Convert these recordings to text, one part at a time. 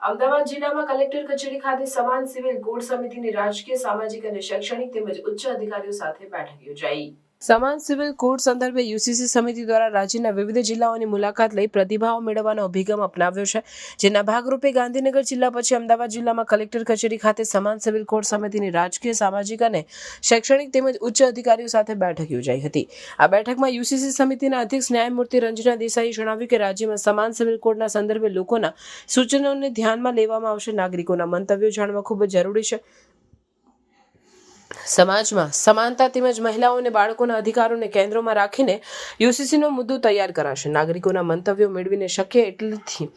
અમદાવાદ જિલ્લામાં કલેક્ટર કચેરી ખાતે સમાન સિવિલ કોડ સમિતિની રાજકીય, સામાજિક અને શૈક્ષણિક તેમજ ઉચ્ચ અધિકારીઓ સાથે બેઠક યોજાઈ. સમાન સિવિલ કોડ સંદર્ભે યુસીસી સમિતિ દ્વારા રાજ્યના વિવિધ જિલ્લાઓની મુલાકાત લઈ પ્રતિભાવો મેળવવાનો અભિગમ અપનાવ્યો છે. જેના ભાગરૂપે ગાંધીનગર જિલ્લા પછી અમદાવાદ જિલ્લામાં કલેક્ટર કચેરી ખાતે સમાન સિવિલ કોડ સમિતિની રાજકીય, સામાજિક અને શૈક્ષણિક તેમજ ઉચ્ચ અધિકારીઓ સાથે બેઠક યોજાઈ હતી. આ બેઠકમાં યુસીસી સમિતિના અધ્યક્ષ ન્યાયમૂર્તિ રંજના દેસાઈએ જણાવ્યું કે રાજ્યમાં સમાન સિવિલ કોડના સંદર્ભે લોકોના સૂચનોને ધ્યાનમાં લેવામાં આવશે, નાગરિકોના મંતવ્યો જાણવા ખૂબ જ જરૂરી છે. સમાજમાં સમાનતા તેમજ મહિલાઓ અને બાળકોના અધિકારોને કેન્દ્રમાં રાખીને યુસીસીનો મુદ્દો તૈયાર કરાશે. નાગરિકોના મંતવ્યો મેળવીને શક્ય એટલી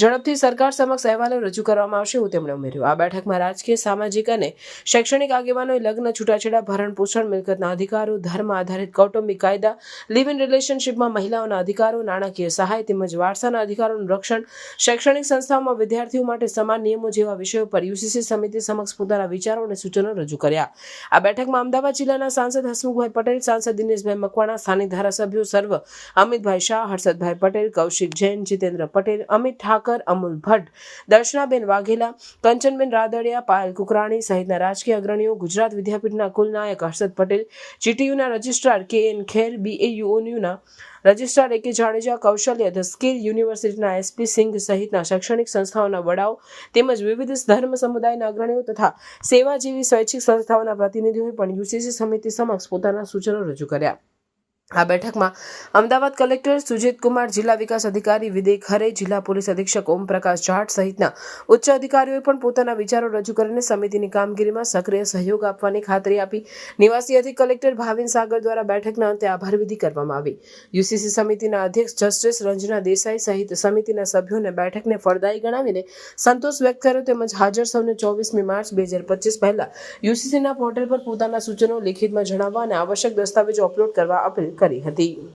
ઝડપથી સરકાર સમક્ષ અહેવાલો રજૂ કરવામાં આવશે એવું તેમણે ઉમેર્યું. આ બેઠકમાં રાજકીય, સામાજિક અને શૈક્ષણિક આગેવાનોએ લગ્ન, છૂટાછેડા, ભરણ પોષણ, મિલકતના અધિકારો, ધર્મ આધારિત કૌટુંબિક કાયદા લિવ ઇન રિલેશનશિપમાં મહિલાઓના અધિકારો, નાણાકીય સહાય તેમજ વારસાના અધિકારોનું રક્ષણ, શૈક્ષણિક સંસ્થાઓમાં વિદ્યાર્થીઓ માટે સમાન નિયમો જેવા વિષયો પર યુસીસી સમિતિ સમક્ષ પોતાના વિચારો અને સૂચનો રજૂ કર્યા. આ બેઠકમાં અમદાવાદ જિલ્લાના સાંસદ હસમુખભાઈ પટેલ, સાંસદ દિનેશભાઈ મકવાણા, સ્થાનિક ધારાસભ્યો સર્વ, અમિતભાઈ શાહ, હર્ષદભાઈ પટેલ, કૌશિક જૈન, જીતેન્દ્ર પટેલ, અમિત ઠાકર, અમુલ ભટ્ટ, દર્શનાબેન વાઘેલા, કંચનબેન રાદડિયા, પાયલ કુકરાણી સહિતના રાજકીય અગ્રણીઓ, ગુજરાત વિદ્યાપીઠના કુલનાયક હર્ષદ પટેલ, જીટીયુના રજિસ્ટ્રાર કે એન ખેર બીએયુઓયુના રજિસ્ટ્રાર એ કે જાડેજા, કૌશલ્ય ધ સ્કિલ યુનિવર્સિટીના એસપી સિંઘ સહિતના શૈક્ષણિક સંસ્થાઓના વડાઓ તેમજ વિવિધ ધર્મ સમુદાયના અગ્રણીઓ તથા સેવા જેવી સ્વૈચ્છિક સંસ્થાઓના પ્રતિનિધિઓએ પણ યુસીસી સમિતિ સમક્ષ પોતાના સૂચનો રજૂ કર્યા. આ બેઠકમાં અમદાવાદ કલેક્ટર સુજીત કુમાર, જિલ્લા વિકાસ અધિકારી વિદય ખરે જિલ્લા પોલીસ અધિક્ષક ઓમપ્રકાશ જાટ સહિતના ઉચ્ચ અધિકારીઓએ પણ પોતાના વિચારો રજૂ કરીને સમિતિની કામગીરીમાં સક્રિય સહયોગ આપવાની ખાતરી આપી. નિવાસી અધિક કલેક્ટર ભાવિન સાગર દ્વારા બેઠકના અંતે આભાર વિધિ કરવામાં આવી. યુસીસી સમિતિના અધ્યક્ષ જસ્ટિસ રંજના દેસાઈ સહિત સમિતિના સભ્યોને બેઠકને ફળદાયી ગણાવીને સંતોષ વ્યક્ત કર્યો તેમજ હાજર સૌને ચોવીસમી માર્ચ બે હજાર પચીસ પહેલા યુસીસીના પોર્ટલ પર પોતાના સૂચનો લિખિતમાં જણાવવા અને આવશ્યક દસ્તાવેજો અપલોડ કરવા અપીલ કરી હતી.